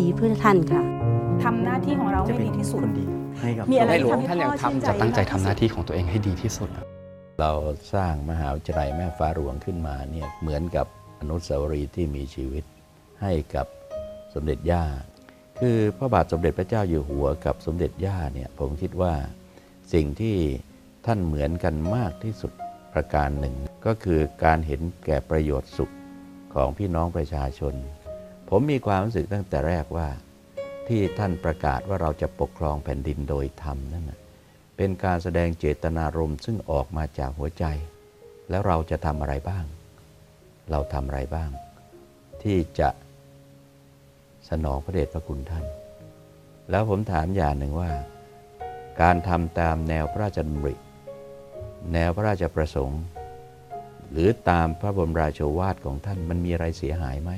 ดีเพื่อท่านค่ะ ทำหน้าที่ของเราจะให้เป็นดีที่สุด คนดีให้กับมีอะไร ในที่หลวงทำให้ท่านยังพ่อชื่นทำใจจะตั้งใจทำหน้าที่ของตัวเองให้ดีที่สุด เราสร้างมหาวิทยาลัยแม่ฟ้าหลวงขึ้นมาเนี่ยเหมือนกับอนุสาวรีย์ที่มีชีวิตให้กับสมเด็จย่า คือพระบาทสมเด็จพระเจ้าอยู่หัวกับสมเด็จย่าเนี่ยผมคิดว่าสิ่งที่ท่านเหมือนกันมากที่สุดประการหนึ่ง ก็คือการเห็นแก่ประโยชน์สุขของพี่น้องประชาชน ผมมีความรู้สึกตั้งแต่แรกว่าที่ท่านประกาศว่าเราจะปกครองแผ่นดินโดยธรรมนั่นนะเป็นการแสดงเจตนารมณ์ซึ่งออกมาจากหัวใจ แล้วเราจะทำอะไรบ้าง เราทำอะไรบ้าง ที่จะสนองพระเดชพระคุณท่าน แล้วผมถามอย่างหนึ่งว่า การทำตามแนวพระราชดำริ แนวพระราชประสงค์ หรือตามพระบรมราโชวาทของท่านมันมีอะไรเสียหายไหม